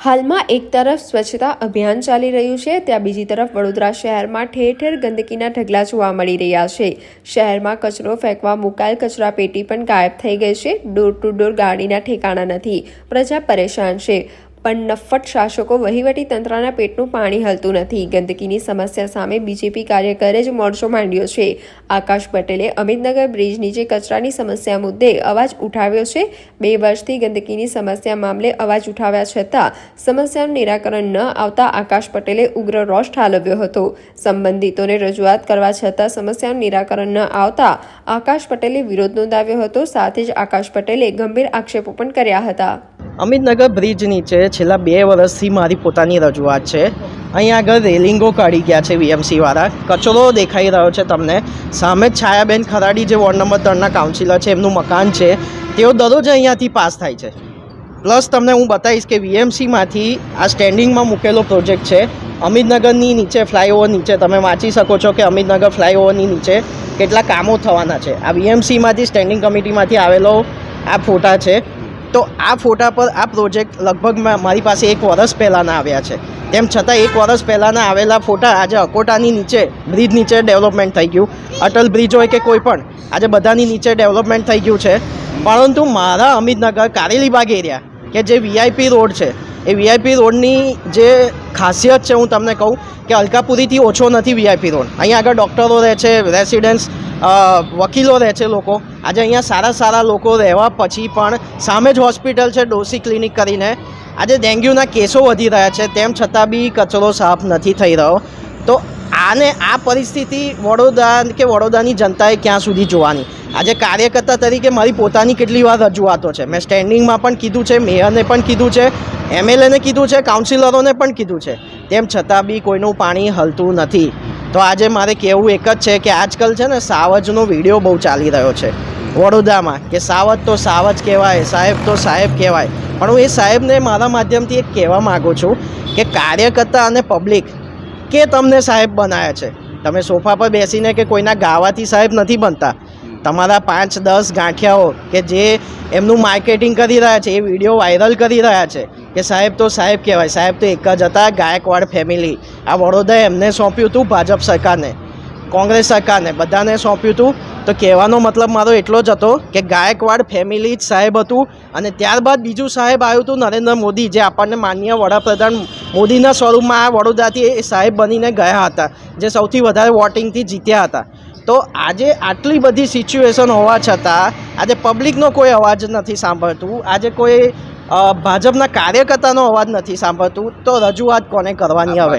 હાલમાં એક તરફ સ્વચ્છતા અભિયાન ચાલી રહ્યું છે, ત્યાં બીજી તરફ વડોદરા શહેરમાં ઠેર ઠેર ગંદકીના ઢગલા જોવા મળી રહ્યા છે. શહેરમાં કચરો ફેંકવા મુકાયેલ કચરા પેટી પણ ગાયબ થઈ ગઈ છે. ડોર ટુ ડોર ગાડીના ઠેકાણા નથી. પ્રજા પરેશાન છે. પણ નફ્ફટ શાસકો વહીવટી તંત્રના પેટનું પાણી હલતું નથી. ગંદકીની સમસ્યા સામે બીજેપી કાર્યકરે જ મોરચો માંડ્યો છે. આકાશ પટેલે અમિતનગર બ્રિજ નીચે કચરાની સમસ્યા મુદ્દે અવાજ ઉઠાવ્યો છે. બે વર્ષથી ગંદકીની સમસ્યા મામલે અવાજ ઉઠાવ્યા છતાં સમસ્યાનું નિરાકરણ ન આવતા આકાશ પટેલે ઉગ્ર રોષ ઠાલવ્યો હતો. સંબંધિતોને રજૂઆત કરવા છતાં સમસ્યાનું નિરાકરણ ન આવતા આકાશ પટેલે વિરોધ નોંધાવ્યો હતો. સાથે જ આકાશ પટેલે ગંભીર આક્ષેપો પણ કર્યા હતા. અમિતનગર બ્રિજ નીચે છેલ્લા બે વર્ષથી મારી પોતાની રજૂઆત છે. અહીંયા આગળ રેલિંગો કાઢી ગયા છે વીએમસીવાળા. કચરો દેખાઈ રહ્યો છે તમને. સામે છાયાબેન ખરાડી જે વોર્ડ નંબર ત્રણના કાઉન્સિલર છે, એમનું મકાન છે. તેઓ દરરોજ અહીંયાથી પાસ થાય છે. પ્લસ તમને હું બતાવીશ કે વીએમસીમાંથી આ સ્ટેન્ડિંગમાં મૂકેલો પ્રોજેક્ટ છે. અમિતનગરની નીચે ફ્લાયઓવર નીચે. તમે વાંચી શકો છો કે અમિતનગર ફ્લાયઓવરની નીચે કેટલા કામો થવાના છે. આ વીએમસીમાંથી સ્ટેન્ડિંગ કમિટીમાંથી આવેલો આ ફોટા છે. તો આ ફોટા પર આ પ્રોજેક્ટ લગભગ મારી પાસે એક વર્ષ પહેલાંના આવ્યા છે. તેમ છતાં એક વર્ષ પહેલાંના આવેલા ફોટા આજે અકોટાની નીચે, બ્રિજ નીચે ડેવલપમેન્ટ થઈ ગયું. અટલ બ્રિજ હોય કે કોઈ પણ, આજે બધાની નીચે ડેવલપમેન્ટ થઈ ગયું છે. પરંતુ મારા અમિતનગર કારેલીબાગ એરિયા, કે જે વીઆઈપી રોડ છે, એ વીઆઈપી રોડની જે ખાસિયત છે હું તમને કહું, કે અલકાપુરીથી ઓછો નથી વીઆઈપી રોડ. અહીંયા આગળ ડૉક્ટરો રહે છે રેસિડેન્ટ્સ વકીલો રહે છે લોકો. આજે અહીંયા સારા સારા લોકો રહેવા પછી પણ સામે જ હોસ્પિટલ છે, ડોસી ક્લિનિક કરીને. આજે ડેન્ગ્યુના કેસો વધી રહ્યા છે, તેમ છતાં બી કચરો સાફ નથી થઈ રહ્યો. તો આને આ પરિસ્થિતિ વડોદરા કે વડોદરાની જનતાએ ક્યાં સુધી જોવાની? આજે કાર્યકર્તા તરીકે મારી પોતાની કેટલી વાર રજૂઆતો છે. મેં સ્ટેન્ડિંગમાં પણ કીધું છે, મેયરને પણ કીધું છે, એમએલએને કીધું છે, કાઉન્સિલરોને પણ કીધું છે. તેમ છતાં બી કોઈનું પાણી હલતું નથી. તો આજે મારે કહેવું એક જ છે કે આજકાલ છે ને સાવજનો વીડિયો બહુ ચાલી રહ્યો છે. વડોદરામાં કે સાવજ તો સાવજ કહેવાય, સાહેબ તો સાહેબ કહેવાય. પણ હું એ સાહેબને મારા માધ્યમથી એક કહેવા માગું છું કે કાર્યકર્તા અને પબ્લિક કે તમને સાહેબ બનાવ્યા છે? તમે સોફા પર બેસીને કે કોઈના ગાવાથી સાહેબ નથી બનતા? તમારા પાંચ, દસ ગાંઠિયાઓ કે જે એમનું માર્કેટિંગ કરી રહ્યા છે, એ વીડિયો વાયરલ કરી રહ્યા છે, કે સાહેબ તો સાહેબ કહેવાય, સાહેબ તો એક જ હતા, ગાયકવાડ ફેમિલી આ વડોદરા એમને સોંપ્યું હતું ભાજપ સરકારને, કોંગ્રેસ સરકારને, બધાને સોંપ્યું હતું. તો કહેવાનો મતલબ મારો એટલો જ હતો કે ગાયકવાડ ફેમિલી જ સાહેબ હતું અને ત્યારબાદ બીજું સાહેબ આવ્યું હતું નરેન્દ્ર મોદી, જે આપણને માન્ય વડાપ્રધાન મોદીના સ્વરૂપમાં આ વડોદરાથી એ સાહેબ બનીને ગયા હતા, જે સૌથી વધારે વોટિંગથી જીત્યા હતા. તો આજે આટલી બધી સિચ્યુએશન હોવા છતાં આજે પબ્લિકનો કોઈ અવાજ નથી સાંભળતું. આજે કોઈ ભાજપના કાર્યકર્તાનો અવાજ નથી સાંભળતું. તો રજૂઆત કોને કરવાની હવે?